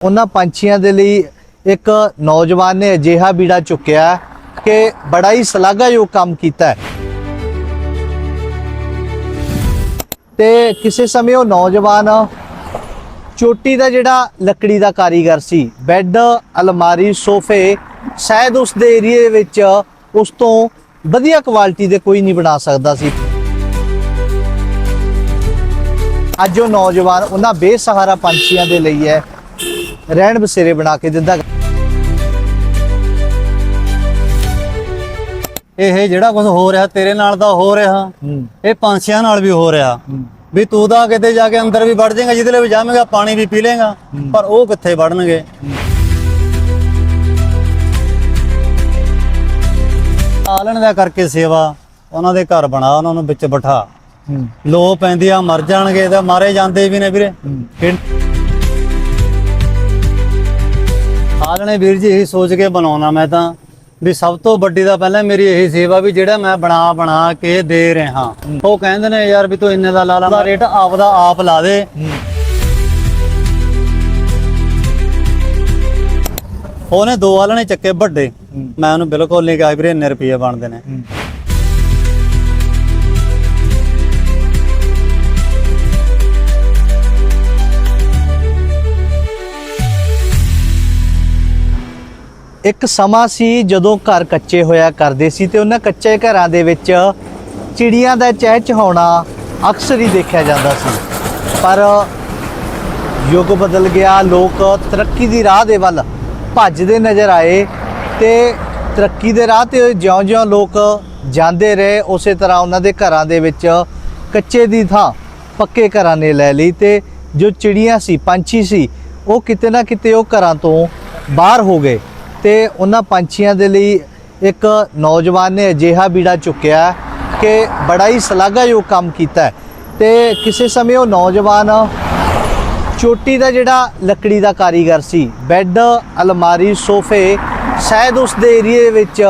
ਉਹਨਾਂ ਪੰਛੀਆਂ ਦੇ ਲਈ ਇੱਕ ਨੌਜਵਾਨ ਨੇ ਅਜਿਹਾ ਬੀੜਾ ਚੁੱਕਿਆ ਕਿ ਬੜਾ ਹੀ ਸ਼ਲਾਘਾਯੋਗ ਕੰਮ ਕੀਤਾ ਤੇ ਕਿਸੇ ਸਮੇਂ ਉਹ ਨੌਜਵਾਨ ਚੋਟੀ ਦਾ ਜਿਹੜਾ ਲੱਕੜੀ ਦਾ ਕਾਰੀਗਰ ਸੀ, ਬੈੱਡ, ਅਲਮਾਰੀ, ਸੋਫੇ, ਸ਼ਾਇਦ ਉਸ ਦੇ ਏਰੀਏ ਵਿੱਚ ਉਸ ਤੋਂ ਵਧੀਆ ਕੁਆਲਿਟੀ ਦੇ ਕੋਈ ਨਹੀਂ ਬਣਾ ਸਕਦਾ ਸੀ। ਅੱਜ ਉਹ ਨੌਜਵਾਨ ਉਹਨਾਂ ਬੇਸਹਾਰਾ ਪੰਛੀਆਂ ਦੇ ਲਈ ਹੈ। ਰਹਿਣ ਬਸੇਰੇ ਬਣਾ ਕੇ ਦਿੰਦਾ। ਇਹ ਜਿਹੜਾ ਕੁਝ ਹੋ ਰਿਹਾ ਤੇਰੇ ਨਾਲ ਤਾਂ ਹੋ ਰਿਹਾ। ਇਹ ਪੰਛੀਆਂ ਨਾਲ ਵੀ ਹੋ ਰਿਹਾ। ਵੀ ਤੂੰ ਤਾਂ ਕਿਤੇ ਜਾ ਕੇ ਅੰਦਰ ਵੀ ਵੜ ਜਾਏਗਾ ਜਿਹਦੇ ਲਈ ਵੀ ਜਾਵੇਂਗਾ ਪਾਣੀ ਵੀ ਪੀ ਲੇਗਾ ਪਰ ਉਹ ਕਿੱਥੇ ਵੜਨਗੇ? ਆਲਣ ਦਾ ਕਰਕੇ ਸੇਵਾ ਉਹਨਾਂ ਦੇ ਘਰ ਬਣਾ ਉਹਨਾਂ ਨੂੰ ਵਿੱਚ ਬਿਠਾ। ਲੋ ਪੈਂਦੀ ਆ ਮਰ ਜਾਣਗੇ ਤਾਂ ਮਾਰੇ ਜਾਂਦੇ ਵੀ ਨੇ ਵੀਰੇ। ਆਲਣੇ ਵੀਰ ਜੀ ਇਹੀ ਸੋਚ ਕੇ ਬਣਾਉਣਾ ਮੈਂ ਤਾਂ। ਵੀ ਸਭ ਤੋਂ ਵੱਡੀ ਦਾ ਪਹਿਲਾਂ ਮੇਰੀ ਇਹੀ ਸੇਵਾ ਵੀ ਜਿਹੜਾ ਮੈਂ ਬਣਾ ਬਣਾ ਕੇ ਦੇ ਰਿਹਾ। ਉਹ ਕਹਿੰਦੇ ਨੇ ਯਾਰ ਵੀ ਤੂੰ ਇੰਨੇ ਦਾ ਲਾ ਲਾ ਰੇਟ ਆਪਦਾ ਆਪ ਲਾ ਦੇ। ਉਹਨੇ ਦੋ ਆਲਣੇ ਚੱਕੇ ਵੱਡੇ। ਮੈਂ ਉਹਨੂੰ ਬਿਲਕੁਲ ਨਹੀਂ ਕਿਹਾ ਵੀਰੇ ਇੰਨੇ ਰੁਪਏ ਬਣਦੇ ਨੇ। ਇੱਕ ਸਮਾਂ ਸੀ ਜਦੋਂ ਘਰ ਕੱਚੇ ਹੋਇਆ ਕਰਦੇ ਸੀ ਤੇ ਉਹਨਾਂ ਕੱਚੇ ਘਰਾਂ ਦੇ ਵਿੱਚ ਚਿੜੀਆਂ ਦਾ ਚਹਿਚਹਾਉਣਾ ਅਕਸਰ ਹੀ ਦੇਖਿਆ ਜਾਂਦਾ ਸੀ। ਪਰ ਯੁੱਗ ਬਦਲ ਗਿਆ, ਲੋਕ ਤਰੱਕੀ ਦੀ ਰਾਹ ਦੇ ਵੱਲ ਭੱਜਦੇ ਨਜ਼ਰ ਆਏ ਤੇ ਤਰੱਕੀ ਦੇ ਰਾਹ ਤੇ ਜਿਉਂ-ਜਿਉਂ ਲੋਕ ਜਾਂਦੇ ਰਹੇ, ਉਸੇ ਤਰ੍ਹਾਂ ਉਹਨਾਂ ਦੇ ਘਰਾਂ ਦੇ ਵਿੱਚ ਕੱਚੇ ਦੀ ਥਾਂ ਪੱਕੇ ਘਰਾਂ ਨੇ ਲੈ ਲਈ ਤੇ ਜੋ ਚਿੜੀਆਂ ਸੀ, ਪੰਛੀ ਸੀ, ਉਹ ਕਿਤੇ ਨਾ ਕਿਤੇ ਉਹ ਘਰਾਂ ਤੋਂ ਬਾਹਰ ਹੋ ਗਏ। ਤੇ ਉਹਨਾਂ ਪੰਛੀਆਂ ਦੇ ਲਈ ਇੱਕ ਨੌਜਵਾਨ ਨੇ ਅਜਿਹਾ ਬੀੜਾ ਚੁੱਕਿਆ ਕਿ ਬੜਾ ਹੀ ਸ਼ਲਾਘਾਯੋਗ ਕੰਮ ਕੀਤਾ ਹੈ। ਤੇ ਕਿਸੇ ਸਮੇਂ ਉਹ ਨੌਜਵਾਨ ਚੋਟੀ ਦਾ ਜਿਹੜਾ ਲੱਕੜੀ ਦਾ ਕਾਰੀਗਰ ਸੀ, ਬੈੱਡ, ਅਲਮਾਰੀ, ਸੋਫੇ, ਸ਼ਾਇਦ ਉਸ ਦੇ ਏਰੀਏ ਵਿੱਚ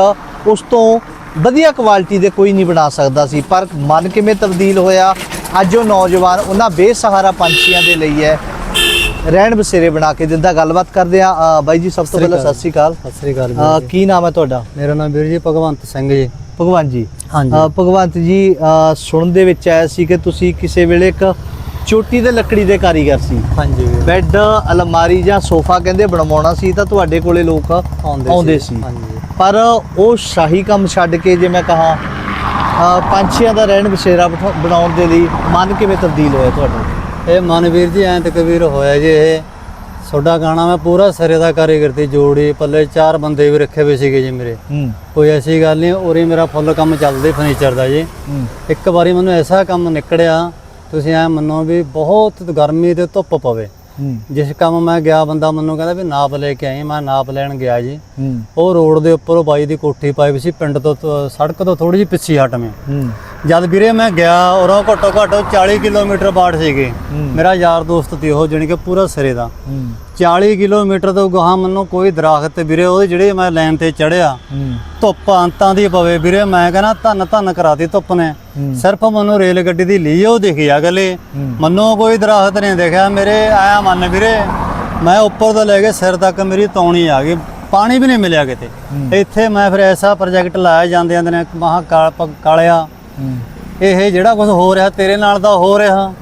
ਉਸ ਤੋਂ ਵਧੀਆ ਕੁਆਲਿਟੀ ਦੇ ਕੋਈ ਨਹੀਂ ਬਣਾ ਸਕਦਾ ਸੀ, ਪਰ ਮਨ ਕਿਵੇਂ ਤਬਦੀਲ ਹੋਇਆ, ਅੱਜ ਉਹ ਨੌਜਵਾਨ ਉਹਨਾਂ ਬੇਸਹਾਰਾ ਪੰਛੀਆਂ ਦੇ ਲਈ ਹੈ। ਰਹਿਣ ਬਸੇਰੇ ਬਣਾ ਕੇ ਦਿੰਦਾ ਗੱਲਬਾਤ ਕਰਦੇ ਆ ਬਾਈ ਜੀ ਸਭ ਤੋਂ ਪਹਿਲਾਂ ਸਤਿ ਸ੍ਰੀ ਅਕਾਲ। ਸਤਿ ਸ੍ਰੀ ਅਕਾਲ ਕੀ ਨਾਮ ਹੈ ਤੁਹਾਡਾ? ਮੇਰਾ ਨਾਮ ਵੀਰ ਜੀ ਭਗਵੰਤ ਸਿੰਘ ਜੀ। ਭਗਵਾਨ ਜੀ। ਹਾਂਜੀ। ਭਗਵੰਤ ਜੀ ਸੁਣਨ ਦੇ ਵਿੱਚ ਆਇਆ ਸੀ ਕਿ ਤੁਸੀਂ ਕਿਸੇ ਵੇਲੇ ਇੱਕ ਚੋਟੀ ਦੇ ਲੱਕੜੀ ਦੇ ਕਾਰੀਗਰ ਸੀ। ਹਾਂਜੀ ਬੈੱਡ ਅਲਮਾਰੀ ਜਾਂ ਸੋਫਾ ਕਹਿੰਦੇ ਬਣਵਾਉਣਾ ਸੀ ਤਾਂ ਤੁਹਾਡੇ ਕੋਲੇ ਲੋਕ ਆਉਂਦੇ ਸੀ। ਹਾਂਜੀ ਪਰ ਉਹ ਸ਼ਾਹੀ ਕੰਮ ਛੱਡ ਕੇ ਜੇ ਮੈਂ ਕਹਾ ਪੰਛੀਆਂ ਦਾ ਰਹਿਣ ਬਸੇਰਾ ਬਣਾਉਣ ਦੇ ਲਈ ਮਨ ਕਿਵੇਂ ਤਬਦੀਲ ਹੋਇਆ ਤੁਹਾਡਾ? ਇਹ ਮਨਵੀਰ ਜੀ ਐਂ ਤੇ ਕਬੀਰ ਹੋਇਆ ਜੀ ਇਹ। ਤੁਹਾਡਾ ਗਾਣਾ ਮੈਂ ਪੂਰਾ ਸਿਰੇ ਦਾ ਕਾਰੀਗਰ ਤੇ ਜੋੜੀ ਪੱਲੇ ਚਾਰ ਬੰਦੇ ਵੀ ਰੱਖੇ ਹੋਏ ਸੀਗੇ ਜੀ ਮੇਰੇ। ਹੂੰ। ਕੋਈ ਐਸੀ ਗੱਲ ਨਹੀਂ ਉਰੇ ਮੇਰਾ ਫੁੱਲ ਕੰਮ ਚੱਲਦਾ ਫਰਨੀਚਰ ਦਾ ਜੀ। ਇੱਕ ਵਾਰੀ ਮੈਨੂੰ ਐਸਾ ਕੰਮ ਨਿਕੜਿਆ ਤੁਸੀਂ ਐ ਮੰਨੋ ਵੀ ਬਹੁਤ ਗਰਮੀ ਤੇ ਧੁੱਪ ਪਵੇ। ਜਿਸ ਕੰਮ ਮੈਂ ਗਿਆ ਬੰਦਾ ਮੈਨੂੰ ਕਹਿੰਦਾ ਵੀ ਨਾਪ ਲੈ ਕੇ ਆਈ ਮੈਂ ਨਾਪ ਲੈਣ ਗਿਆ ਜੀ। ਉਹ ਰੋਡ ਦੇ ਉੱਪਰ ਉਹ ਬਾਈ ਦੀ ਕੋਠੀ ਪਾਈ ਸੀ ਪਿੰਡ ਤੋਂ ਸੜਕ ਤੋਂ ਥੋੜੀ ਜਿਹੀ ਪਿੱਛੇ ਹਟਵੇਂ ਜਦ ਵੀਰੇ ਮੈਂ ਗਿਆ ਔਰੋਂ ਘੱਟੋ ਘੱਟ 40 ਕਿਲੋਮੀਟਰ ਬਾੜ ਸੀਗੇ। ਮੇਰਾ ਯਾਰ ਦੋਸਤ ਤੇ ਉਹ ਜਾਣੀ ਕਿ ਪੂਰਾ ਸਿਰੇ ਦਾ। 40 ਕਿਲੋਮੀਟਰ ਤੋਂ ਗਾਹਾਂ ਮੈਨੂੰ ਕੋਈ ਦਰਖਤ ਤੇ ਵੀਰੇ ਉਹਦੇ ਜਿਹੜੇ ਮੈਂ ਲਾਈਨ ਤੇ ਚੜਿਆ ਧੁੱਪ ਅੰਤਾਂ ਦੀ ਪਵੇ। ਵੀਰੇ ਮੈਂ ਕਹਿੰਦਾ ਧੰਨ ਧੰਨ ਕਰਾਤੀ ਧੁੱਪ ਨੇ। ਸਿਰਫ ਮੈਨੂੰ ਰੇਲ ਗੱਡੀ ਦੀ ਲਈ ਉਹ ਦਿਖੀ ਅਗਲੇ। ਮੈਨੂੰ ਕੋਈ ਦਰਖਤ ਨਹੀਂ ਦੇਖਿਆ। ਮੇਰੇ ਆਇਆ ਮੰਨ ਵੀਰੇ ਮੈਂ ਉੱਪਰ ਤੋਂ ਲੈ ਕੇ ਸਿਰ ਤੱਕ ਮੇਰੀ ਤੌਣੀ ਆ ਗਈ। ਪਾਣੀ ਵੀ ਨਹੀਂ ਮਿਲਿਆ ਕਿਤੇ। ਇੱਥੇ ਮੈਂ ਫਿਰ ਐਸਾ ਪ੍ਰੋਜੈਕਟ ਲਾਇਆ ਜਾਂਦੇ ਜਾਂਦੇ ਨੇ ਮਹਾ ਕਾਲਿਆ। ਇਹ ਜਿਹੜਾ ਕੁਝ ਹੋ ਰਿਹਾ ਤੇਰੇ ਨਾਲ ਤਾਂ ਹੋ ਰਿਹਾ।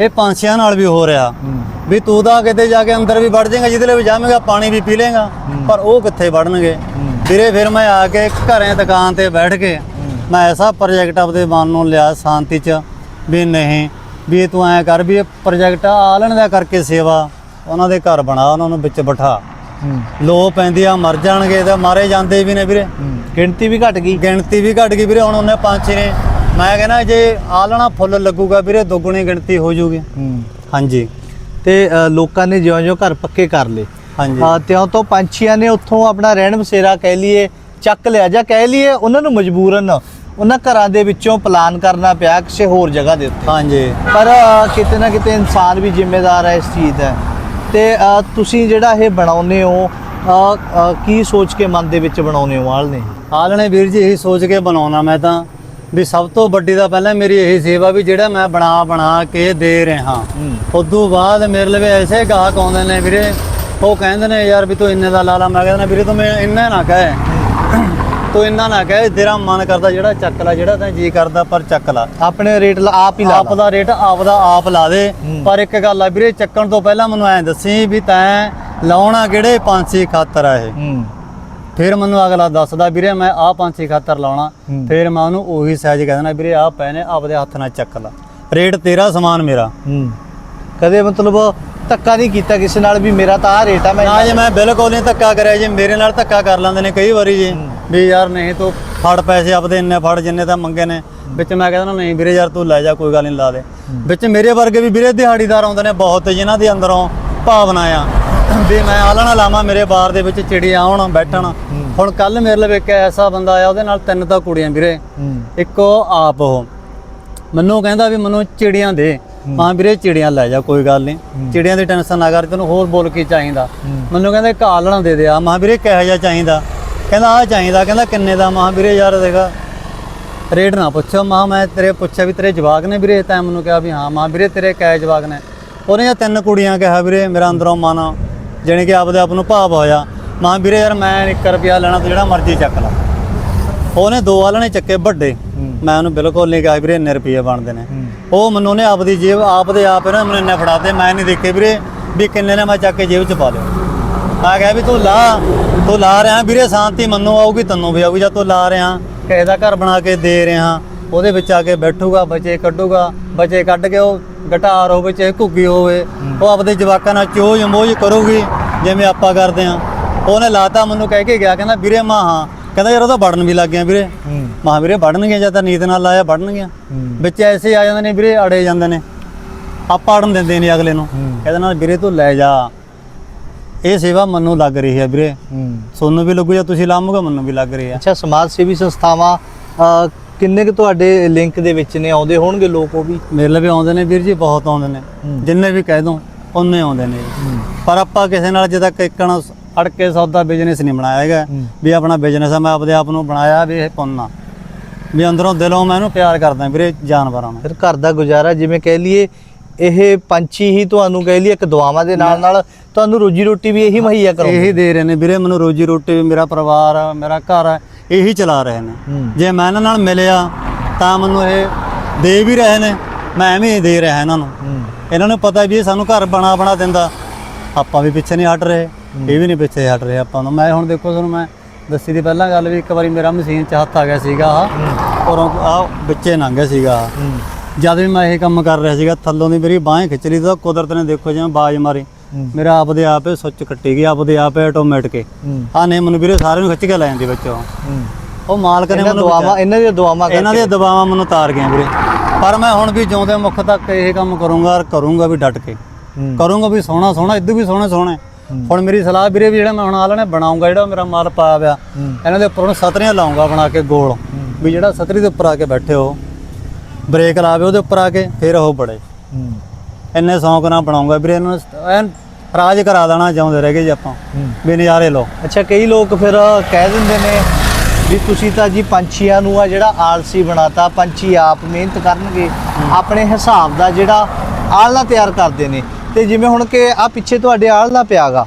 ਇਹ ਪੰਛੀਆਂ ਨਾਲ ਵੀ ਹੋ ਰਿਹਾ। ਵੀ ਤੂੰ ਤਾਂ ਕਿਤੇ ਜਾ ਕੇ ਅੰਦਰ ਵੀ ਵੜ ਜਾਏਗਾ ਜਿਹਦੇ ਲਈ ਵੀ ਜਾਵੇਂਗਾ ਪਾਣੀ ਵੀ ਪੀ ਲੇਗਾ ਪਰ ਉਹ ਕਿੱਥੇ ਵੜਨਗੇ? ਵੀਰੇ ਫਿਰ ਮੈਂ ਆ ਕੇ ਘਰੇ ਦੁਕਾਨ ਤੇ ਬੈਠ ਕੇ ਮੈਂ ਐਸਾ ਪ੍ਰੋਜੈਕਟ ਆਪਦੇ ਮਨ ਨੂੰ ਲਿਆ ਸ਼ਾਂਤੀ ਚ ਵੀ ਨਹੀਂ ਵੀ ਤੂੰ ਐ ਕਰ ਵੀ ਇਹ ਪ੍ਰੋਜੈਕਟ ਆਲਣ ਦਾ ਕਰਕੇ ਸੇਵਾ ਉਹਨਾਂ ਦੇ ਘਰ ਬਣਾ ਉਹਨਾਂ ਨੂੰ ਵਿੱਚ ਬਿਠਾ। ਲੋ ਪੈਂਦੀ ਆ ਮਰ ਜਾਣਗੇ ਤੇ ਮਾਰੇ ਜਾਂਦੇ ਵੀ ਨੇ ਵੀਰੇ। ਗਿਣਤੀ ਵੀ ਘਟ ਗਈ। ਗਿਣਤੀ ਵੀ ਘਟ ਗਈ ਵੀਰੇ ਹੁਣ ਉਹਨੇ ਪੰਛੀ ਨੇ ਮੈਂ ਕਹਿੰਦਾ ਜੇ ਆਲਣਾ ਫੁੱਲ ਲੱਗੂਗਾ ਵੀਰੇ ਦੁੱਗਣੀ ਗਿਣਤੀ ਹੋ ਜੂਗੀ। ਹੂੰ। ਹਾਂਜੀ। ਤੇ ਅ, ਲੋਕਾਂ ਨੇ ਜਿਉਂ-ਜਿਉਂ ਘਰ ਪੱਕੇ ਕਰ ਲਏ। ਹਾਂਜੀ। ਹਾਂ ਤਿਉਂ ਤੋਂ ਪੰਛੀਆਂ ਨੇ ਉੱਥੋਂ ਆਪਣਾ ਰਹਿਣ ਬਸੇਰਾ ਕਹਿ ਲਈਏ ਚੱਕ ਲਿਆ ਜਾਂ ਕਹਿ ਲਈਏ ਉਹਨਾਂ ਨੂੰ ਮਜਬੂਰਨ ਉਹਨਾਂ ਘਰਾਂ ਦੇ ਵਿੱਚੋਂ ਪਲਾਨ ਕਰਨਾ ਪਿਆ ਕਿਸੇ ਹੋਰ ਜਗ੍ਹਾ ਦੇ ਉੱਤੇ। ਹਾਂਜੀ। ਪਰ ਅ, ਕਿਤੇ ਨਾ ਕਿਤੇ ਇਨਸਾਨ ਵੀ ਜ਼ਿੰਮੇਦਾਰ ਹੈ ਇਸ ਚੀਜ਼ ਦਾ। ਤੇ ਅ, ਤੁਸੀਂ ਜਿਹੜਾ ਇਹ ਬਣਾਉਨੇ ਹੋ ਅ, ਅ, ਕੀ ਸੋਚ ਕੇ ਮਨ ਦੇ ਵਿੱਚ ਬਣਾਉਨੇ ਹੋ ਆਲ ਨੇ ਆਲਣੇ ਵੀਰ ਜੀ ਇਹੀ ਸੋਚ ਕੇ ਬਣਾਉਣਾ ਮੈਂ ਤਾਂ। ਵੀ ਸਭ ਤੋਂ ਵੱਡੀ ਦਾ ਪਹਿਲਾਂ ਮੇਰੀ ਇਹੀ ਸੇਵਾ ਵੀ ਜਿਹੜਾ ਮੈਂ ਬਣਾ ਬਣਾ ਕੇ ਦੇ ਰਿਹਾ। ਹੂੰ। ਉਦੋਂ ਬਾਅਦ ਮੇਰੇ ਲਵੇ ਐਸੇ ਗਾਹਕ ਆਉਂਦੇ ਨੇ ਵੀਰੇ ਉਹ ਕਹਿੰਦੇ ਨੇ ਯਾਰ ਵੀ ਤੂੰ ਇੰਨੇ ਦਾ ਲਾ ਲਾ। ਮੈਂ ਕਹਿੰਦਾ ਵੀਰੇ ਤੂੰ ਮੈਂ ਇੰਨਾ ਨਾ ਕਹਿ। ਤੂੰ ਇੰਨਾ ਨਾ ਕਹਿ ਤੇਰਾ ਮਨ ਕਰਦਾ ਜਿਹੜਾ ਚੱਕ ਲਾ ਜਿਹੜਾ ਤਾਂ ਜੀ ਕਰਦਾ ਪਰ ਚੱਕ ਲਾ। ਆਪਣੇ ਰੇਟ ਆਪ ਹੀ ਲਾ ਆਪ ਦਾ ਰੇਟ ਆਪ ਦਾ ਆਪ ਲਾ ਦੇ। ਪਰ ਇੱਕ ਗੱਲ ਆ ਵੀਰੇ ਚੱਕਣ ਤੋਂ ਪਹਿਲਾਂ ਮੈਨੂੰ ਐਂ ਦੱਸੀ ਵੀ ਤੈਂ ਲਾਉਣਾ ਕਿਹੜੇ ਪੰਛੀ ਖਾਤਰ ਆ ਇਹ? ਫਿਰ ਮੈਨੂੰ ਅਗਲਾ ਦੱਸਦਾ ਵੀਰੇ ਮੈਂ ਆਹ ਪੰਛੀ ਖਾਤਰ ਲਾਉਣਾ। ਫਿਰ ਮੈਂ ਉਹਨੂੰ ਉਹੀ ਸਾਈਜ਼ ਕਹਿ ਦੇਣਾ ਵੀਰੇ ਆਹ ਪਏ ਨੇ ਆਪਦੇ ਹੱਥ ਨਾਲ ਚੱਕ ਲਾ। ਰੇਟ ਤੇਰਾ ਸਮਾਨ ਮੇਰਾ। ਕਦੇ ਮਤਲਬ ਧੱਕਾ ਨਹੀਂ ਕੀਤਾ ਕਿਸੇ ਨਾਲ ਵੀ ਮੇਰਾ ਤਾਂ ਆ ਰੇਟ ਆ ਮੈਂ ਨਾ ਜੇ ਮੈਂ ਬਿਲਕੁਲ ਨਹੀਂ ਧੱਕਾ ਕਰਿਆ ਜੀ ਮੇਰੇ ਨਾਲ ਧੱਕਾ ਕਰ ਲੈਂਦੇ ਨੇ ਕਈ ਵਾਰੀ ਜੀ। ਵੀ ਯਾਰ ਨਹੀਂ ਤੂੰ ਫੜ ਪੈਸੇ ਆਪਦੇ ਇੰਨੇ ਫੜ ਜਿੰਨੇ ਤਾਂ ਮੰਗੇ ਨੇ। ਵਿੱਚ ਮੈਂ ਕਹਿੰਦਾ ਨਹੀਂ ਵੀਰੇ ਯਾਰ ਤੂੰ ਲੈ ਜਾ ਕੋਈ ਗੱਲ ਨਹੀਂ ਲਾ ਦੇ। ਵਿੱਚ ਮੇਰੇ ਵਰਗੇ ਵੀ ਵੀਰੇ ਦਿਹਾੜੀਦਾਰ ਆਉਂਦੇ ਨੇ ਬਹੁਤ ਜਿਨ੍ਹਾਂ ਦੇ ਅੰਦਰੋਂ ਭਾਵਨਾ ਆ। ਵੀ ਮੈਂ ਆਲਣਾ ਲਾਵਾਂ ਮੇਰੇ ਬਾਰ ਦੇ ਵਿੱਚ ਚਿੜੀ ਆਉਣ ਬੈਠਣ। ਹੁਣ ਕੱਲ ਮੇਰੇ ਲਈ ਇੱਕ ਐਸਾ ਬੰਦਾ ਆਇਆ ਉਹਦੇ ਨਾਲ ਤਿੰਨ ਤਾਂ ਕੁੜੀਆਂ ਵੀਰੇ। ਇੱਕੋ ਆਪ ਉਹ। ਮੈਨੂੰ ਕਹਿੰਦਾ ਵੀ ਮੈਨੂੰ ਚਿੜੀਆਂ ਦੇ। ਮਾਂ ਵੀਰੇ ਚਿੜੀਆਂ ਲੈ ਜਾ ਕੋਈ ਗੱਲ ਨਹੀਂ ਚਿੜੀਆਂ ਦੀ ਟੈਨਸ਼ਨ ਨਾ ਕਰ ਤੈਨੂੰ ਹੋਰ ਬੋਲ ਕੀ ਚਾਹੀਦਾ? ਮੈਨੂੰ ਕਹਿੰਦੇ ਕਾਲਣਾ ਦੇ ਦੇ ਆ। ਮਾਂ ਵੀਰੇ ਕਿਹੋ ਜਿਹਾ ਚਾਹੀਦਾ? ਕਹਿੰਦਾ ਆ ਚਾਹੀਦਾ ਕਹਿੰਦਾ ਕਿੰਨੇ ਦਾ? ਮਾਂ ਵੀਰੇ ਯਾਰ ਦੇਖਾ ਰੇਟ ਨਾ ਪੁੱਛੋ ਮਾਂ ਮੈਂ ਤੇਰੇ ਪੁੱਛਿਆ ਵੀ ਤੇਰੇ ਜਵਾਕ ਨੇ ਵੀਰੇ ਤਾਂ ਮੈਨੂੰ ਕਿਹਾ ਵੀ ਹਾਂ। ਮਾਂ ਵੀਰੇ ਤੇਰੇ ਕੈ ਜਵਾਕ ਨੇ? ਉਹਨੇ ਜਾਂ ਤਿੰਨ ਕੁੜੀਆਂ ਕਿਹਾ ਵੀਰੇ ਮੇਰਾ ਅੰਦਰੋਂ ਮਨ ਜਾਣੀ ਕਿ ਆਪਦੇ ਆਪ ਨੂੰ ਭਾਵ ਹੋਇਆ ਮਾਂ ਵੀਰੇ ਯਾਰ ਮੈਂ 1 ਰੁਪਿਆ ਲੈਣਾ ਤੂੰ ਜਿਹੜਾ ਮਰਜ਼ੀ ਚੱਕ ਲੈ। ਉਹਨੇ ਦੋ ਆਲਣੇ ਚੱਕੇ ਵੱਡੇ। ਮੈਂ ਉਹਨੂੰ ਬਿਲਕੁਲ ਨਹੀਂ ਕਿਹਾ ਵੀਰੇ ਇੰਨੇ ਰੁਪਏ ਬਣਦੇ ਨੇ। ਉਹ ਮੈਨੂੰ ਉਹਨੇ ਆਪਦੀ ਜੇਬ ਆਪ ਦੇ ਆਪ ਇਹਨਾਂ ਮੈਨੂੰ ਇੰਨੇ ਫੜਾਤੇ ਮੈਂ ਨਹੀਂ ਦੇਖੇ ਵੀਰੇ ਵੀ ਕਿੰਨੇ ਨੇ ਮੈਂ ਚੱਕ ਕੇ ਜੇਬ 'ਚ ਪਾ ਲਿਆ। ਮੈਂ ਕਿਹਾ ਵੀ ਤੂੰ ਲਾ ਤੂੰ ਲਾ ਰਿਹਾ ਵੀਰੇ ਸ਼ਾਂਤੀ ਮੰਨੂ ਆਊਗੀ ਤੈਨੂੰ ਵੀ ਆਊਗੀ ਜਦ ਤੂੰ ਲਾ ਰਿਹਾ। ਕਿਸੇ ਦਾ ਘਰ ਬਣਾ ਕੇ ਦੇ ਰਿਹਾ। ਉਹਦੇ ਵਿੱਚ ਆ ਕੇ ਬੈਠੂਗਾ ਬੱਚੇ ਕੱਢੂਗਾ ਬੱਚੇ ਕੱਢ ਕੇ ਉਹ ਗਟਾਰ ਹੋਵੇ ਚਾਹੇ ਘੁੱਗੀ ਹੋਵੇ ਉਹ ਆਪਦੇ ਜਵਾਕਾਂ ਨਾਲ ਚੋਜ ਮੋਜ ਕਰੂਗੀ ਜਿਵੇਂ ਆਪਾਂ ਕਰਦੇ ਆ ਉਹਨੇ ਲਾਤਾ ਮੈਨੂੰ ਕਹਿ ਕੇ ਗਿਆ ਕਹਿੰਦਾ ਵੀਰੇ ਮਾਂ ਹਾਂ। ਕਹਿੰਦਾ ਯਾਰ ਉਹ ਤਾਂ ਵੜਨ ਵੀ ਲੱਗ ਗਿਆ ਵੀਰੇ। ਮਾਂ ਵੀਰੇ ਵੜਨਗੇ ਜਾਂ ਤਾਂ ਨੀਤ ਨਾਲ ਲਾਇਆ ਵੜਨਗੇ ਵਿੱਚ ਐਸੇ ਆ ਜਾਂਦੇ ਨੇ ਵੀਰੇ ਅੜੇ ਜਾਂਦੇ ਨੇ। ਆਪਾਂ ਅੜਨ ਦਿੰਦੇ ਨੇ ਅਗਲੇ ਨੂੰ। ਕਹਿੰਦਾ ਨਾਲ ਵੀਰੇ ਤੂੰ ਲੈ ਜਾ। ਇਹ ਸੇਵਾ ਮੈਨੂੰ ਲੱਗ ਰਹੀ ਹੈ ਵੀਰੇ। ਸੋਨੂੰ ਵੀ ਲੱਗੂ ਜਾਂ ਤੁਸੀਂ ਲਾਮੋਗੇ ਮੈਨੂੰ ਵੀ ਲੱਗ ਰਹੀ ਹੈ। ਅੱਛਾ ਸਮਾਜ ਸੇਵੀ ਸੰਸਥਾਵਾਂ ਕਿੰਨੇ ਕੁ ਤੁਹਾਡੇ ਲਿੰਕ ਦੇ ਵਿੱਚ ਨੇ? ਆਉਂਦੇ ਹੋਣਗੇ ਲੋਕ ਉਹ ਵੀ? ਮੇਰੇ ਲਈ ਵੀ ਆਉਂਦੇ ਨੇ ਵੀਰ ਜੀ ਬਹੁਤ ਆਉਂਦੇ ਨੇ। ਜਿੰਨੇ ਵੀ ਕਹਿ ਦੋ ਉਹਨੇ ਆਉਂਦੇ ਨੇ। ਪਰ ਆਪਾਂ ਕਿਸੇ ਨਾਲ ਜਦ ਤੱਕ ਇੱਕਣ ਅੜ ਕੇ ਸੌਦਾ ਬਿਜ਼ਨਸ ਨਹੀਂ ਬਣਾਇਆ ਹੈਗਾ। ਵੀ ਆਪਣਾ ਬਿਜ਼ਨਸ ਆ ਮੈਂ ਆਪਦੇ ਆਪ ਨੂੰ ਬਣਾਇਆ ਵੀ ਇਹ ਪੁੰਨਾ ਵੀ ਅੰਦਰੋਂ ਦਿਲੋਂ ਮੈਂ ਇਹਨੂੰ ਪਿਆਰ ਕਰਦਾ ਵੀਰੇ ਜਾਨਵਰਾਂ ਨੂੰ। ਫਿਰ ਘਰ ਦਾ ਗੁਜ਼ਾਰਾ ਜਿਵੇਂ ਕਹਿ ਲਈਏ ਇਹ ਪੰਛੀ ਹੀ ਤੁਹਾਨੂੰ ਕਹਿ ਲਈਏ ਇੱਕ ਦੁਆਵਾਂ ਦੇ ਨਾਲ ਨਾਲ ਤੁਹਾਨੂੰ ਰੋਜੀ ਰੋਟੀ ਵੀ ਇਹੀ ਮੁਹੱਈਆ ਕਰੋ ਇਹੀ ਦੇ ਰਹੇ ਨੇ। ਵੀਰੇ ਮੈਨੂੰ ਰੋਜੀ ਰੋਟੀ ਵੀ ਮੇਰਾ ਪਰਿਵਾਰ ਆ, ਮੇਰਾ ਘਰ ਆ, ਇਹੀ ਚਲਾ ਰਹੇ ਨੇ। ਜੇ ਮੈਂ ਇਹਨਾਂ ਨਾਲ ਮਿਲਿਆ ਤਾਂ ਮੈਨੂੰ ਇਹ ਦੇ ਵੀ ਰਹੇ ਨੇ। ਮੈਂ ਐਵੇਂ ਹੀ ਦੇ ਰਿਹਾ ਇਹਨਾਂ ਨੂੰ। ਇਹਨਾਂ ਨੂੰ ਪਤਾ ਵੀ ਇਹ ਸਾਨੂੰ ਘਰ ਬਣਾ ਬਣਾ ਦਿੰਦਾ। ਆਪਾਂ ਵੀ ਪਿੱਛੇ ਨਹੀਂ ਹਟ ਰਹੇ। ਇਹ ਵੀ ਨਹੀਂ ਪਿੱਛੇ ਹਟ ਰਹੇ ਆਪਾਂ ਨੂੰ। ਮੈਂ ਹੁਣ ਦੇਖੋ ਤੁਹਾਨੂੰ ਮੈਂ ਦੱਸੀ ਦੀ ਪਹਿਲਾਂ ਗੱਲ ਵੀ ਇੱਕ ਵਾਰੀ ਮੇਰਾ ਮਸ਼ੀਨ 'ਚ ਹੱਥ ਆ ਗਿਆ ਸੀਗਾ। ਆਹ ਔਰ ਆ ਵਿੱਚੇ ਲੰਘ ਗਿਆ ਸੀਗਾ। ਆਹ। ਜਦ ਵੀ ਮੈਂ ਇਹ ਕੰਮ ਕਰ ਰਿਹਾ ਸੀਗਾ ਥੱਲੋਂ ਦੀ ਮੇਰੀ ਬਾਹ ਖਿੱਚ ਲਈ ਤਾਂ ਕੁਦਰਤ ਨੇ ਦੇਖੋ ਜਿਵੇਂ ਬਾਜ ਮਾਰੀ। ਮੇਰਾ ਆਪਦੇ ਆਪ ਹੀ ਸੁੱਚ ਕੱਟੀ ਗਈ ਆਪਦੇ ਆਪ ਹੀ ਆਟੋਮੈਟਿਕ ਆ ਨੇ ਮੈਨੂੰ ਵੀਰੇ ਸਾਰਿਆਂ ਨੂੰ ਖਿੱਚ ਕੇ ਲੈ ਜਾਂਦੀ ਵਿੱਚੋਂ। ਉਹ ਮਾਲਕ ਨੇ ਮੈਨੂੰ ਦੁਆਵਾਂ ਇਹਨਾਂ ਦੀਆਂ ਦੁਆਵਾਂ ਇਹਨਾਂ ਦੀਆਂ ਦਬਾਵਾਂ ਮੈਨੂੰ ਤਾਰ ਗਈਆਂ ਵੀਰੇ। ਪਰ ਮੈਂ ਹੁਣ ਵੀ ਜਿਉਂਦੇ ਮੁੱਖ ਤੱਕ ਇਹ ਕੰਮ ਕਰੂੰਗਾ ਔਰ ਕਰੂੰਗਾ ਵੀ ਡਟ ਕੇ। ਕਰੂੰਗਾ ਵੀ ਸੋਹਣਾ ਸੋਹਣਾ ਇਦੋਂ ਵੀ ਸੋਹਣੇ ਸੋਹਣੇ। ਹੁਣ ਮੇਰੀ ਸਲਾਹ ਵੀਰੇ ਵੀ ਜਿਹੜਾ ਮੈਂ ਹੁਣ ਆਲਣੇ ਬਣਾਉਂਗਾ ਜਿਹੜਾ ਮੇਰਾ ਮਾਲ ਪਾਇਆ ਪਿਆ। ਇਹਨਾਂ ਦੇ ਉੱਪਰ ਹੁਣ ਸਤਰੀਆਂ ਲਾਉਂਗਾ ਬਣਾ ਕੇ ਗੋਲ। ਵੀ ਜਿਹੜਾ ਸਤਰੀ ਦੇ ਉੱਪਰ ਆ ਕੇ ਬੈਠੇ ਹੋ। ਬ੍ਰੇਕ ਲਾਵੇ ਉਹਦੇ ਉੱਪਰ ਆ ਕੇ ਫਿਰ ਉਹ ਬੜੇ। ਇੰਨੇ ਸ਼ੌਂਕ ਨਾਲ ਬਣਾਉਂਗਾ। ਵੀਰੇ ਇਹਨਾਂ ਨੂੰ ਐਨ ਰਾਜ ਕਰਾ ਦੇਣਾ ਚਾਹੁੰਦੇ ਰਹਿ ਜੀ ਆਪਾਂ। ਵੀ ਨਜ਼ਾਰੇ ਲਓ। ਅੱਛਾ ਕਈ ਲੋਕ ਫਿਰ ਕਹਿ ਦਿੰਦੇ ਨੇ ਵੀ ਤੁਸੀਂ ਤਾਂ ਜੀ ਪੰਛੀਆਂ ਨੂੰ ਆ ਜਿਹੜਾ ਆਲਸੀ ਬਣਾਤਾ ਪੰਛੀ ਆਪ ਮਿਹਨਤ ਕਰਨਗੇ। ਆਪਣੇ ਹਿਸਾਬ ਦਾ ਜਿਹੜਾ ਆਲਣਾ ਤਿਆਰ ਕਰਦੇ ਨੇ। ਤੇ ਜਿਵੇਂ ਹੁਣ ਕਿ ਆ ਪਿੱਛੇ ਤੁਹਾਡੇ ਆਲਣਾ ਪਿਆਗਾ।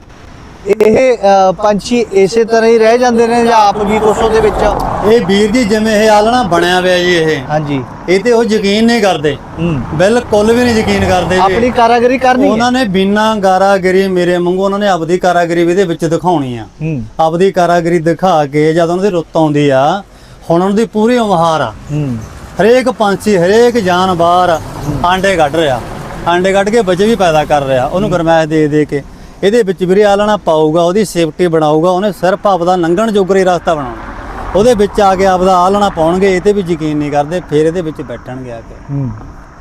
ਇਹ ਪੰਛੀ ਇਸੇ ਤਰ੍ਹਾਂ ਹੀ ਰਹਿ ਜਾਂਦੇ ਨੇ ਜਾਂ ਆਪ ਵੀ ਕੁਛ ਉਹਦੇ ਵਿੱਚ ਇਹ ਵੀਰ ਜੀ ਜਿਵੇਂ ਇਹ ਆਲਣਾ ਬਣਿਆ ਹੋਇਆ ਜੀ ਇਹ। ਹਾਂਜੀ। ਇਹ ਤੇ ਉਹ ਯਕੀਨ ਨਹੀਂ ਕਰਦੇ। ਬਿਲਕੁਲ ਵੀ ਨਹੀਂ ਯਕੀਨ ਕਰਦੇ ਆਪਣੀ ਕਾਰਾਗਰੀ ਕਰਨੀ ਉਹਨਾਂ ਨੇ ਬਿਨਾਂ ਕਾਰਾਗਰੀ ਮੇਰੇ ਵਾਂਗੂ ਉਹਨਾਂ ਨੇ ਆਪਦੀ ਕਾਰਾਗਰੀ ਵੀ ਇਹਦੇ ਵਿੱਚ ਦਿਖਾਉਣੀ ਆ। ਆਪਦੀ ਕਾਰਾਗਰੀ ਦਿਖਾ ਕੇ ਜਦ ਉਹਨਾਂ ਦੀ ਰੁੱਤ ਆਉਂਦੀ ਆ ਹੁਣ ਉਹਨਾਂ ਦੀ ਪੂਰੀ ਉਮਹਾਰ ਆ। ਹਰੇਕ ਪੰਛੀ ਹਰੇਕ ਜਾਨਵਰ ਆਂਡੇ ਕੱਢ ਰਿਹਾ। ਆਂਡੇ ਕੱਢ ਕੇ ਬੱਚੇ ਵੀ ਪੈਦਾ ਕਰ ਰਿਹਾ। ਉਹਨੂੰ ਗਰਮੈਸ਼ ਦੇ ਦੇ ਕੇ ਇਹਦੇ ਵਿੱਚ ਵੀਰੇ ਆਲਣਾ ਪਾਊਗਾ ਉਹਦੀ ਸੇਫਟੀ ਬਣਾਊਗਾ ਉਹਨੇ ਸਿਰਫ ਆਪਦਾ ਲੰਘਣ ਜੋਗਰੀ ਰਸਤਾ ਬਣਾਉਣਾ। ਉਹਦੇ ਵਿੱਚ ਆ ਕੇ ਆਪਦਾ ਆਲਣਾ ਪਾਉਣਗੇ ਇਹ ਤੇ ਵੀ ਯਕੀਨ ਨਹੀਂ ਕਰਦੇ ਫਿਰ ਇਹਦੇ ਵਿੱਚ ਬੈਠਣਗੇ ਆ ਕੇ। ਹੂੰ।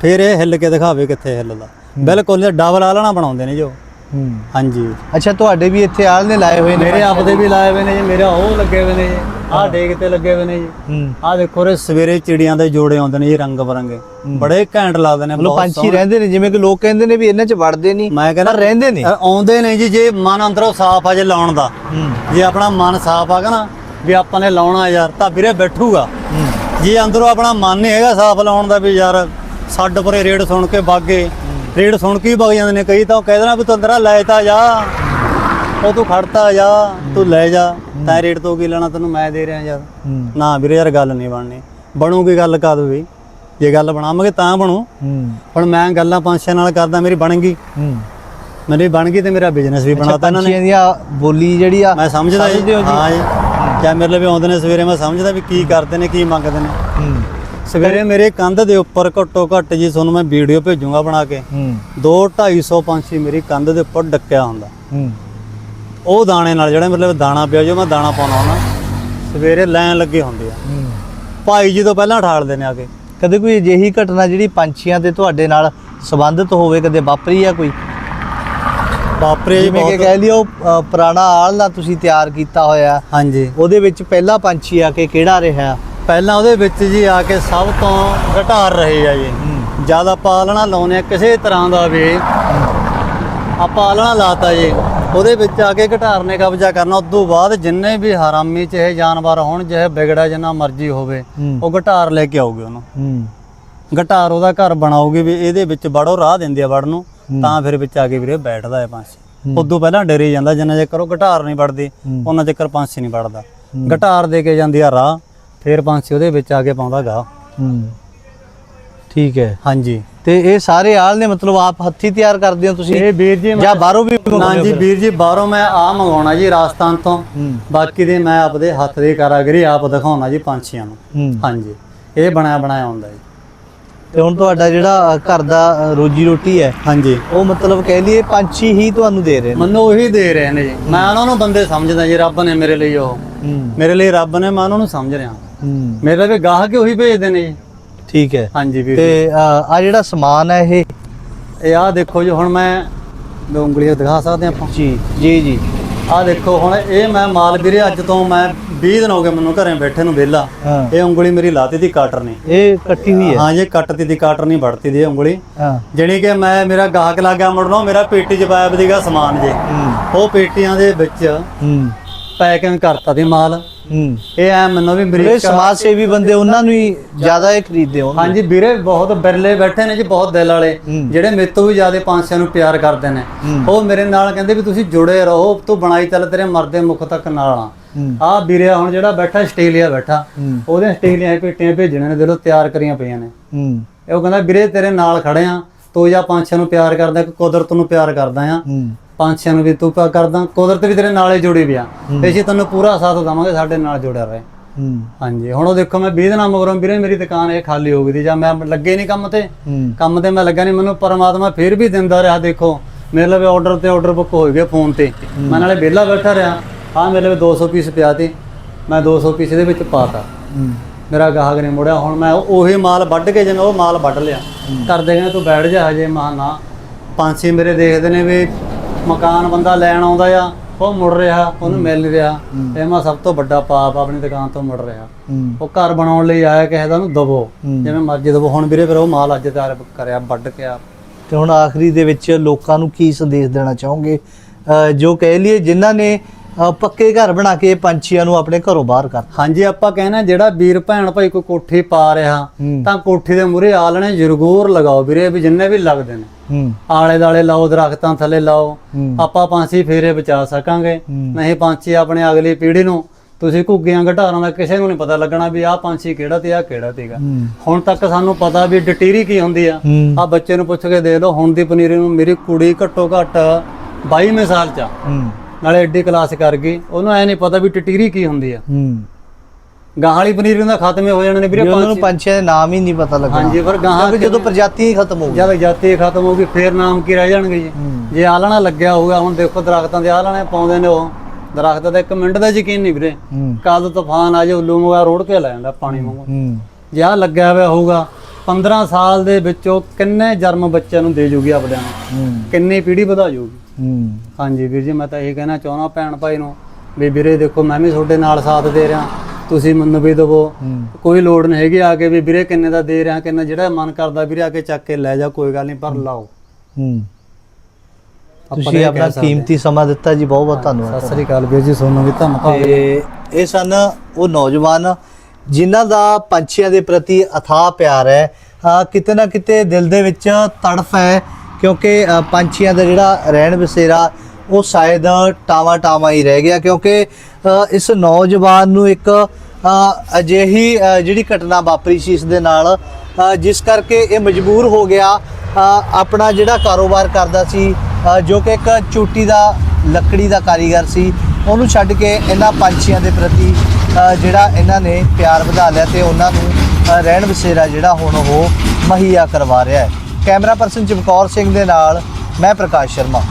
ਫਿਰ ਇਹ ਹਿੱਲ ਕੇ ਦਿਖਾਵੇ ਕਿੱਥੇ ਹਿੱਲਦਾ। ਬਿਲਕੁਲ ਡਬਲ ਆਲਣਾ ਬਣਾਉਂਦੇ ਨੇ ਜੋ ਹੂੰ। ਹਾਂਜੀ। ਅੱਛਾ ਤੁਹਾਡੇ ਵੀ ਇੱਥੇ ਆਲਣੇ ਲਾਏ ਹੋਏ ਨੇ? ਮੇਰੇ ਆਪਦੇ ਵੀ ਲਾਏ ਹੋਏ ਨੇ ਜੀ ਮੇਰੇ ਉਹ ਲੱਗੇ ਹੋਏ ਨੇ ਜੀ ਆਹ ਡੇਕ ਤੇ ਲੱਗੇ ਹੋਏ ਨੇ ਜੀ। ਆਹ ਦੇਖੋ ਰੇ ਸਵੇਰੇ ਚਿੜੀਆਂ ਦੇ ਜੋੜੇ ਆਉਂਦੇ ਨੇ ਜੀ ਰੰਗ ਬਰੰਗੇ। ਬੜੇ ਘੈਂਟ ਲੱਗਦੇ ਨੇ ਬਹੁਤ ਪੰਛੀ ਰਹਿੰਦੇ ਨੇ ਜਿਵੇਂ ਕਿ ਲੋਕ ਕਹਿੰਦੇ ਨੇ ਵੀ ਇਹਨਾਂ 'ਚ ਵੜਦੇ ਨਹੀਂ ਮੈਂ ਕਹਿੰਦਾ ਰਹਿੰਦੇ ਨੇ। ਆਉਂਦੇ ਨੇ ਜੀ ਜੇ ਮਨ ਅੰਦਰੋਂ ਸਾਫ਼ ਆ ਜੇ ਲਾਉਣ ਦਾ। ਜੇ ਆਪਣਾ ਮਨ ਸਾਫ਼ ਆਗਾ ਨਾ ਵੀ ਆਪਾਂ ਨੇ ਲਾਉਣਾ ਯਾਰ ਤਾਂ ਵੀਰੇ ਬੈਠੂਗਾ। ਜੇ ਅੰਦਰੋਂ ਆਪਣਾ ਮਨ ਨਹੀਂ ਹੈਗਾ ਸਾਫ਼ ਲਾਉਣ ਦਾ ਵੀ ਯਾਰ ਛੱਡ ਪਰੇ ਰੇਡ ਸੁਣ ਕੇ ਬਾਗੇ ਰੇਡ ਸੁਣ ਕੇ ਹੀ ਵਗ ਜਾਂਦੇ ਨੇ ਕਈ ਤਾਂ ਕਹਿ ਦੇਣਾ ਵੀ ਤੂੰ ਅੰਦਰਾ ਲੈ ਤਾਂ ਜਾ। ਉਹ ਤੂੰ ਖੜਤਾ ਜਾ ਤੂੰ ਲੈ ਜਾ। ਤੈਂ ਰੇਟ ਤੋਂ ਕੀ ਲੈਣਾ ਤੈਨੂੰ ਮੈਂ ਦੇ ਰਿਹਾ ਯਾਰ। ਨਾ ਵੀਰੇ ਯਾਰ ਗੱਲ ਨਹੀਂ ਬਣਨੀ। ਬਣੂਗੀ ਗੱਲ ਕਦ ਵੀ। ਜੇ ਗੱਲ ਬਣਾਵਾਂਗੇ ਤਾਂ ਬਣੂ। ਹੁਣ ਮੈਂ ਗੱਲਾਂ ਪੰਜ ਛੇ ਨਾਲ ਕਰਦਾ ਮੇਰੀ ਬਣ ਗਈ। ਮੇਰੀ ਬਣ ਗਈ ਤੇ ਮੇਰਾ ਬਿਜ਼ਨਸ ਵੀ ਬਣਾਤਾ ਇਹਨਾਂ ਨੇ। ਪੰਛੀਆਂ ਦੀਆਂ ਬੋਲੀ ਜਿਹੜੀ ਆ ਮੈਂ ਸਮਝਦੇ ਹੋ ਜੀ? ਜੀ ਮੇਰੇ ਲਈ ਆਉਂਦੇ ਨੇ ਸਵੇਰੇ ਮੈਂ ਸਮਝਦਾ ਵੀ ਕੀ ਕਰਦੇ ਨੇ ਕੀ ਮੰਗਦੇ ਨੇ। ਹੂੰ ਸਵੇਰੇ ਮੇਰੇ ਕੰਧ ਦੇ ਉੱਪਰ ਘੱਟੋ ਘੱਟ ਜੀ ਤੁਹਾਨੂੰ ਮੈਂ ਵੀਡੀਓ ਭੇਜੂਗਾ ਬਣਾ ਕੇ ਹੂੰ। 2 250 ਪੰਛੀ ਮੇਰੀ ਕੰਧ ਦੇ ਉੱਪਰ ਡੱਕਿਆ ਹੁੰਦਾ। ਹੂੰ। ਉਹ ਦਾਣੇ ਨਾਲ ਜਿਹੜਾ ਮਤਲਬ ਦਾਣਾ ਪਿਆ ਜੋ ਮੈਂ ਦਾਣਾ ਪਾਉਣਾ ਹੁੰਦਾ ਸਵੇਰੇ ਲਾਈਨ ਲੱਗੇ ਹੁੰਦੇ ਆ। ਹੂੰ। ਭਾਈ ਜੀ ਤੋਂ ਪਹਿਲਾਂ ਠਾਲਦੇ ਨੇ ਆ ਕੇ। ਕਦੇ ਕੋਈ ਅਜਿਹੀ ਘਟਨਾ ਜਿਹੜੀ ਪੰਛੀਆਂ ਤੇ ਤੁਹਾਡੇ ਨਾਲ ਸੰਬੰਧਿਤ ਹੋਵੇ ਕਦੇ ਵਾਪਰੀ ਆ ਕੋਈ? ਬਾਪਰੇ ਜੀ ਜਿਵੇਂ ਕਿ ਬਹੁਤ ਕਹਿ ਲਿਓ ਅ, ਪੁਰਾਣਾ ਆਲਣਾ ਤੁਸੀਂ ਤਿਆਰ ਕੀਤਾ ਹੋਇਆ। ਹਾਂਜੀ। ਉਹਦੇ ਵਿੱਚ ਪਹਿਲਾ ਪੰਛੀ ਆ ਕੇ ਕਿਹੜਾ ਰਿਹਾ? ਪਹਿਲਾਂ ਉਹਦੇ ਵਿੱਚ ਜੀ ਆ ਕੇ ਸਭ ਤੋਂ ਘਟਾਰ ਰਹੇ ਆ ਜੀ। ਜਦ ਆਪਾਂ ਆਲਣਾ ਲਾਉਨੇ ਆ ਕਿਸੇ ਤਰ੍ਹਾਂ ਦਾ ਵੀ ਆਪਾਂ ਆਲਣਾ ਲਾਤਾ ਜੀ ਉਹਦੇ ਵਿੱਚ ਆ ਕੇ ਘਟਾਰ ਨੇ ਕਬਜ਼ਾ ਕਰਨਾ। ਉਸ ਤੋਂ ਬਾਅਦ ਜਿੰਨੇ ਵੀ ਹਰਾਮੀ ਚਾਹੇ ਜਾਨਵਰ ਹੋਣ ਚਾਹੇ ਵਿਗੜਾ ਜਿੰਨਾ ਮਰਜ਼ੀ ਹੋਵੇ ਹੂੰ। ਉਹ ਘਟਾਰ ਲੈ ਕੇ ਆਉਗੇ ਉਹਨੂੰ। ਹੂੰ। ਘਟਾਰ ਉਹਦਾ ਘਰ ਬਣਾਉਗੇ ਵੀ ਇਹਦੇ ਵਿੱਚ ਵੜੋ ਰਾਹ ਦਿੰਦੇ ਆ ਵੜਨ ਨੂੰ। ਤਾਂ ਫਿਰ ਵਿੱਚ ਆ ਕੇ ਵੀਰੇ ਬੈਠਦਾ ਹੈ ਪੰਛੀ। ਉਦੋਂ ਪਹਿਲਾਂ ਡਰੇ ਜਾਂਦਾ ਜਿੰਨਾ ਚਿਰ ਉਹ ਘਟਾਰ ਨਹੀਂ ਵੜਦੀ। ਉਹਨਾਂ ਚਿਰ ਪੰਛੀ ਨਹੀਂ ਵੜਦਾ ਘਟਾਰ ਦੇ ਕੇ ਜਾਂਦੀ ਆ ਰਾਹ ਫਿਰ ਪੰਛੀ ਉਹਦੇ ਵਿੱਚ ਆ ਕੇ ਪਾਉਂਦਾ ਗਾ। ਹੂੰ। ਠੀਕ ਹੈ। ਹਾਂਜੀ। ਤੇ ਇਹ ਸਾਰੇ ਆਲ ਨੇ ਮਤਲਬ ਆਪ ਹੱਥੀ ਤਿਆਰ ਕਰਦੇ ਹੋ ਤੁਸੀਂ? ਇਹ ਵੀਰ ਜੀ ਜਾਂ ਬਾਹਰੋਂ ਵੀ ਨਾ ਜੀ ਵੀਰ ਜੀ ਬਾਹਰੋਂ ਮੈਂ ਆ ਮੰਗਾਉਣਾ ਜੀ ਰਾਜਸਥਾਨ ਤੋਂ। ਬਾਕੀ ਦੇ ਮੈਂ ਆਪਦੇ ਹੱਥ ਦੀ ਕਾਰਾਗਰੀ ਆਪ ਦਿਖਾਉਣਾ ਜੀ ਪੰਛੀਆਂ ਨੂੰ। ਹਾਂਜੀ। ਇਹ ਬਣਾਇਆ ਬਣਾਇਆ ਹੁੰਦਾ ਜੀ। ਤੇ ਹੁਣ ਤੁਹਾਡਾ ਜਿਹੜਾ ਅ, ਘਰ ਦਾ ਅ, ਰੋਜੀ ਰੋਟੀ ਹੈ ਹਾਂਜੀ। ਉਹ ਮਤਲਬ ਕਹਿ ਲਈਏ ਪੰਛੀ ਹੀ ਤੁਹਾਨੂੰ ਦੇ ਰਹੇ ਨੇ? ਮੈਨੂੰ ਉਹੀ ਦੇ ਰਹੇ ਨੇ ਜੀ। ਮੈਂ ਉਹਨਾਂ ਨੂੰ ਬੰਦੇ ਸਮਝਦਾ ਜੀ ਰੱਬ ਨੇ ਮੇਰੇ ਲਈ ਉਹ। ਹੂੰ। ਮੇਰੇ ਲਈ ਰੱਬ ਨੇ ਮੈਂ ਉਹਨਾਂ ਨੂੰ ਸਮਝ ਰਿਹਾ। ਹੂੰ। ਮੇਰੇ ਵੀ ਗਾਹਕ ਉਹੀ ਭੇਜਦੇ ਨੇ ਜੀ। ਠੀਕ ਹੈ। ਹਾਂਜੀ ਵੀਰ ਤੇ ਆ ਜਿਹੜਾ ਸਮਾਨ ਹੈ ਇਹ? ਇਹ ਆਹ ਦੇਖੋ ਜੀ ਹੁਣ ਮੈਂ ਦੋ ਉਂਗਲੀਆਂ ਦਿਖਾ ਸਕਦੇ ਆਪਾਂ। ਜੀ ਜੀ ਜੀ। ਆਹ ਦੇਖੋ ਹੁਣ ਇਹ ਮੈਂ ਮਾਲ ਵੀਰੇ ਅੱਜ ਤੋਂ ਮੈਂ 20 ਦਿਨ ਹੋ ਗਏ ਮੈਨੂੰ ਘਰੇ ਬੈਠੇ ਨੂੰ ਵਿਹਲਾ। ਹਾਂ। ਇਹ ਉਂਗਲੀ ਮੇਰੀ ਲਾਤੀ ਦੀ ਕਾਟਰ ਨੇ। ਇਹ ਇਕੱਠੀ ਹੋਈ ਹੈ? ਹਾਂ ਇਹ ਕੱਟਤੀ ਦੀ ਕਾਟਰ ਨਹੀਂ ਵੜਤੀ ਦੀ ਇਹ ਉਂਗਲੀ। ਹਾਂ। ਜਣੀ ਕਿ ਮੈਂ ਮੇਰਾ ਗਾਹਕ ਲੱਗਾ ਮੁੜਨੋਂ ਮੇਰਾ ਪੇਟੀ 'ਚ ਪਾਇਆ ਵਧੀਗਾ ਸਮਾਨ ਜੇ। ਹੂੰ। ਉਹ ਪੇਟੀਆਂ ਦੇ ਵਿੱਚ ਹੂੰ। ਪੈਕਿੰਗ ਕਰਤਾ ਦੀ ਮਾਲ। ਹੂੰ। ਇਹ ਐ ਮੈਨੂੰ ਵੀ ਅਮਰੀਕਾ ਸਮਾਜ ਸੇਵੀ ਬੰਦੇ ਉਹਨਾਂ ਨੂੰ ਹੀ ਜ਼ਿਆਦਾ ਇਹ ਖਰੀਦਦੇ ਹੋ ਹਾਂਜੀ ਵੀਰੇ ਬਹੁਤ ਬਿਰਲੇ ਬੈਠੇ ਨੇ ਜੀ ਬਹੁਤ ਦਿਲ ਵਾਲੇ। ਜਿਹੜੇ ਮੇਰੇ ਤੋਂ ਵੀ ਜ਼ਿਆਦਾ ਪੰਛੀਆਂ ਨੂੰ ਪਿਆਰ ਕਰਦੇ ਨੇ। ਉਹ ਮੇਰੇ ਨਾਲ ਕਹਿੰਦੇ ਵੀ ਤੁਸੀਂ ਜੁੜੇ ਰਹੋ ਤੂੰ ਬਣਾਈ ਚੱਲ ਤੇਰੇ ਮਰਦੇ ਮੁਖ ਤੱਕ ਨਾਲ ਆ। ਵੀਰੇ ਹੁਣ ਜਿਹੜਾ ਬੈਠਾ ਆਸਟ੍ਰੇਲੀਆ ਬੈਠਾ ਉਹਦੇ ਆਸਟ੍ਰੇਲੀਆ ਪੇਟੀਆਂ ਭੇਜਣੇ ਨੇ ਦਿਲੋਂ ਤਿਆਰ ਕਰੀਆਂ ਪਈਆਂ ਨੇ। ਹੂੰ। ਇਹ ਉਹ ਕਹਿੰਦਾ ਵੀਰੇ ਤੇਰੇ ਨਾਲ ਖੜੇ ਆ ਤੂੰ ਜਾਂ ਪੰਛੀਆਂ ਨੂੰ ਪਿਆਰ ਕਰਦਾ ਕਿ ਕੁਦਰਤ ਨੂੰ ਪਿਆਰ ਕਰਦਾ ਆ। ਪੰਛੀਆਂ ਨੂੰ ਵੀ ਤੂੰ ਪਿਆਰ ਕਰਦਾ ਕੁਦਰਤ ਵੀ ਤੇਰੇ ਨਾਲ ਜੁੜੀ ਪਿਆ ਤੇ ਅਸੀਂ ਤੈਨੂੰ ਪੂਰਾ ਸਾਥ ਦਵਾਂਗੇ ਸਾਡੇ ਨਾਲ ਜੁੜਿਆ ਰਹੇ। ਹਾਂਜੀ ਹੁਣ ਉਹ ਦੇਖੋ ਮੈਂ 20 ਦਿਨਾਂ ਮਗਰੋਂ ਵੀਰੇ ਮੇਰੀ ਦੁਕਾਨ ਇਹ ਖਾਲੀ ਹੋ ਗਈ ਸੀ ਜਾਂ ਮੈਂ ਲੱਗੇ ਨਹੀਂ ਕੰਮ ਤੇ। ਕੰਮ ਤੇ ਮੈਂ ਲੱਗਾ ਨਹੀਂ ਮੈਨੂੰ ਪਰਮਾਤਮਾ ਫਿਰ ਵੀ ਦਿੰਦਾ ਰਿਹਾ ਦੇਖੋ। ਮੇਰੇ ਲਈ ਆਰਡਰ ਤੇ ਆਰਡਰ ਬੁੱਕ ਹੋ ਗਏ ਫੋਨ ਤੇ। ਮੈਂ ਨਾਲੇ ਵਿਹਲਾ ਬੈਠਾ ਰਿਹਾ। ਹਾਂ ਮੇਰੇ ਲਈ 200 ਪੀਸ ਪਿਆ ਤੇ ਮੈਂ 200 ਪੀਸ ਇਹਦੇ ਵਿੱਚ ਪਾਤਾ। ਮੇਰਾ ਗਾਹਕ ਨੇ ਮੁੜਿਆ। ਹੁਣ ਮੈਂ ਉਹ- ਮਾਲ ਵੱਢ ਕੇ ਜਿਵੇਂ ਉਹ ਮਾਲ ਵੱਢ ਲਿਆ। ਕਰਦੇ ਕਹਿੰਦੇ ਤੂੰ ਬੈਠ ਜਾ ਹਜੇ ਮਾਂ ਨਾ। ਪੰਛੀ ਮੇਰੇ ਦੇਖਦੇ ਨੇ ਵੀ ਮਕਾਨ ਬੰਦਾ ਲੈਣ ਆਉਂਦਾ ਆ ਉਹ ਮੁੜ ਰਿਹਾ ਉਹਨੂੰ ਮਿਲ ਨਹੀਂ ਰਿਹਾ। ਇਹ ਮਾ ਸਭ ਤੋਂ ਵੱਡਾ ਪਾਪ ਆਪਣੀ ਦੁਕਾਨ ਤੋਂ ਮੁੜ ਰਿਹਾ। ਉਹ ਘਰ ਬਣਾਉਣ ਲਈ ਆਇਆ ਕਿਸੇ ਦਾ ਉਹਨੂੰ ਦਬੋ। ਜਿਵੇਂ ਮਰਜ਼ੀ ਦਬੋ ਹੁਣ ਵੀਰੇ ਫਿਰ ਉਹ ਮਾਲ ਅੱਜ ਤਿਆਰ ਕਰਿਆ ਵੱਢ ਕੇ ਆ ਤੇ ਹੁਣ ਆਖਰੀ ਦੇ ਵਿੱਚ ਲੋਕਾਂ ਨੂੰ ਕੀ ਸੰਦੇਸ਼ ਦੇਣਾ ਚਾਹੋਗੇ? ਜੋ ਕਹਿ ਲਈਏ ਜਿਨ੍ਹਾਂ ਨੇ ਪੱਕੇ ਘਰ ਬਣਾ ਕੇ ਪੰਛੀਆਂ ਨੂੰ ਆਪਣੇ ਘਰੋਂ ਬਾਹਰ ਕਰ ਹਾਂਜੀ ਆਪਾਂ ਕਹਿੰਦੇ ਜਿਹੜਾ ਵੀਰ ਭੈਣ ਭਾਈ ਕੋਈ ਕੋਠੀ ਪਾ ਰਿਹਾ ਤਾਂ ਕੋਠੀ ਦੇ ਮੂਰੇ ਆਲਣੇ ਜ਼ਰੂਰ ਲਗਾਓ ਵੀਰੇ ਵੀ ਜਿੰਨੇ ਵੀ ਲੱਗਦੇ ਨੇ। ਆਲੇ ਦਾਲੇ ਲਾਓ ਦਰਖਤਾਂ ਥੱਲੇ ਲਾਓ। ਆਪਾਂ ਪੰਛੀ ਫੇਰੇ ਬਚਾ ਸਕਾਂਗੇ। ਨਹੀਂ ਪੰਛੀ ਆਪਣੇ ਅਗਲੀ ਪੀੜ੍ਹੀ ਨੂੰ ਤੁਸੀਂ ਘੁੱਗੀਆਂ ਘਟਾਰਾਂ ਦਾ ਕਿਸੇ ਨੂੰ ਨਹੀਂ ਪਤਾ ਲੱਗਣਾ ਵੀ ਆਹ ਪੰਛੀ ਕਿਹੜਾ ਤੇ ਆਹ ਕਿਹੜਾ ਤੇਗਾ ਹੁਣ ਤੱਕ ਸਾਨੂੰ ਪਤਾ ਵੀ ਡਟੀਰੀ ਕੀ ਹੁੰਦੀ ਆ। ਆ ਬੱਚੇ ਨੂੰ ਪੁੱਛ ਕੇ ਦੇਖ ਲਓ ਹੁਣ ਦੀ ਪਨੀਰੀ ਨੂੰ ਮੇਰੀ ਕੁੜੀ ਘੱਟੋ ਘੱਟ 22ਵੇਂ ਸਾਲ ਚ ਨਾਲੇ ਐਡੀ ਕਲਾਸ ਕਰ ਗਈ। ਉਹਨੂੰ ਐ ਨਹੀਂ ਪਤਾ ਵੀ ਟਟੀਰੀ ਕੀ ਹੁੰਦੀ ਆ। ਹੂੰ ਗਾਹਾਂ ਵਾਲੀ ਪਨੀਰੀ ਦਾ ਖਾਤਮੇ ਹੋ ਜਾਣੇ ਨੇ ਵੀਰੇ ਵੀ ਉਹਨਾਂ ਨੂੰ ਪੰਛੀ ਪੰਛੀਆਂ ਦੇ ਨਾਮ ਹੀ ਨਹੀਂ ਪਤਾ ਲੱਗਣਾ। ਹਾਂਜੀ ਪਰ ਗਾਹਾਂ ਕਿਉਂਕਿ ਜਦੋਂ ਪ੍ਰਜਾਤੀ ਹੀ ਖਤਮ ਹੋ ਗਈ ਜਦ ਜਾਤੀ ਖਤਮ ਹੋ ਗਈ ਫੇਰ ਨਾਮ ਕੀ ਰਹਿ ਜਾਣਗੇ ਜੀ? ਹੂੰ। ਜੇ ਆਲਣਾ ਲੱਗਿਆ ਹੋਊਗਾ ਹੁਣ ਦੇਖੋ ਦਰਖਤਾਂ ਦੇ ਆਲਣੇ ਪਾਉਂਦੇ ਨੇ ਉਹ। ਦਰਖਤ ਦਾ ਇੱਕ ਮਿੰਟ ਦਾ ਯਕੀਨ ਨਹੀਂ ਵੀਰੇ। ਹੂੰ। ਕਦ ਤੂਫਾਨ ਆ ਜਾ ਉੱਲੂ ਮਗਾ ਰੋੜ ਕੇ ਲੈ ਜਾਂਦਾ ਪਾਣੀ ਵਾਂਗੂ। ਹੂੰ। ਜੇ ਆਹ ਲੱਗਿਆ ਹੋਇਆ ਹੋਊਗਾ 15 ਸਾਲ ਦੇ ਵਿੱਚੋਂ ਕਿੰਨੇ ਜਨਮ ਬੱਚਿਆਂ ਨੂੰ ਦੇ ਜੂਗੀ ਆਪਦਿਆਂ ਨੂੰ? ਹੂੰ। ਕਿੰਨੀ ਪੀੜ੍ਹੀ ਵਧਾ ਜੂਗੀ? ਹੂੰ। ਹਾਂਜੀ ਵੀਰ ਜੀ ਮੈਂ ਤਾਂ ਇਹ ਕਹਿਣਾ ਚਾਹੁੰਦਾ ਭੈਣ ਭਾਈ ਨੂੰ ਵੀ ਵੀਰੇ ਦੇਖੋ ਮੈਂ ਵੀ ਤੁਹਾਡੇ ਨਾਲ ਸਾਥ ਦੇ ਰਿਹਾ। ਤੁਸੀਂ ਮੈਨੂੰ ਵੀ ਦਵੋ। ਕੋਈ ਲੋੜ ਨਹੀਂ ਹੈਗੀ ਆ ਕੇ ਵੀ ਵੀਰੇ ਕਿੰਨੇ ਦਾ ਦੇ ਰਿਹਾ ਕਿੰਨਾ ਜਿਹੜਾ ਮਨ ਕਰਦਾ ਵੀਰੇ ਆ ਕੇ ਚੱਕ ਕੇ ਲੈ ਜਾ ਕੋਈ ਗੱਲ ਨਹੀਂ ਪਰ ਲਾਓ। ਹੂੰ। ਤੁਸੀਂ ਆਪਣਾ ਕੀਮਤੀ ਸਮਾਂ ਦਿੱਤਾ ਜੀ ਬਹੁਤ ਬਹੁਤ ਧੰਨਵਾਦ ਸਤਿ ਸ੍ਰੀ ਅਕਾਲ ਵੀਰ ਜੀ ਸੋਨੂੰ ਵੀ ਧੰਨਵਾਦ ਤੇ ਇਹ ਸਨ ਉਹ ਨੌਜਵਾਨ ਜਿਨ੍ਹਾਂ ਦਾ ਪੰਛੀਆਂ ਦੇ ਪ੍ਰਤੀ ਅਥਾਹ ਪਿਆਰ ਹੈ। ਕਿਤੇ ਨਾ ਕਿਤੇ ਦਿਲ ਦੇ ਵਿੱਚ ਤੜਫ ਹੈ ਕਿਉਂਕਿ ਪੰਛੀਆਂ ਦਾ ਜਿਹੜਾ ਰਹਿਣ ਬਸੇਰਾ ਉਹ ਸ਼ਾਇਦ ਟਾਵਾ ਟਾਵਾ ਹੀ ਰਹਿ ਗਿਆ ਕਿਉਂਕਿ ਇਸ ਨੌਜਵਾਨ ਨੂੰ ਇੱਕ ਅਜਿਹੀ ਜਿਹੜੀ ਘਟਨਾ ਵਾਪਰੀ ਸੀ ਇਸ ਦੇ ਨਾਲ ਜਿਸ ਕਰਕੇ ਇਹ ਮਜਬੂਰ ਹੋ ਗਿਆ ਆਪਣਾ ਜਿਹੜਾ ਕਾਰੋਬਾਰ ਕਰਦਾ ਸੀ ਜੋ ਕਿ ਇੱਕ ਚੂਟੀ ਦਾ, ਲੱਕੜੀ ਦਾ ਕਾਰੀਗਰ ਸੀ, ਉਹਨੂੰ ਛੱਡ ਕੇ ਇਹਨਾਂ ਪੰਛੀਆਂ ਦੇ ਪ੍ਰਤੀ ਜਿਹੜਾ ਇਹਨਾਂ ਨੇ ਪਿਆਰ ਵਧਾ ਲਿਆ ਤੇ ਉਹਨਾਂ ਨੂੰ ਰਹਿਣ ਬਸੇਰਾ ਜਿਹੜਾ ਹੁਣ ਉਹ ਮਹੱਈਆ ਕਰਵਾ ਰਿਹਾ ਹੈ। ਕੈਮਰਾ ਪਰਸਨ ਚਮਕੌਰ ਸਿੰਘ ਦੇ ਨਾਲ, ਮੈਂ ਪ੍ਰਕਾਸ਼ ਸ਼ਰਮਾ।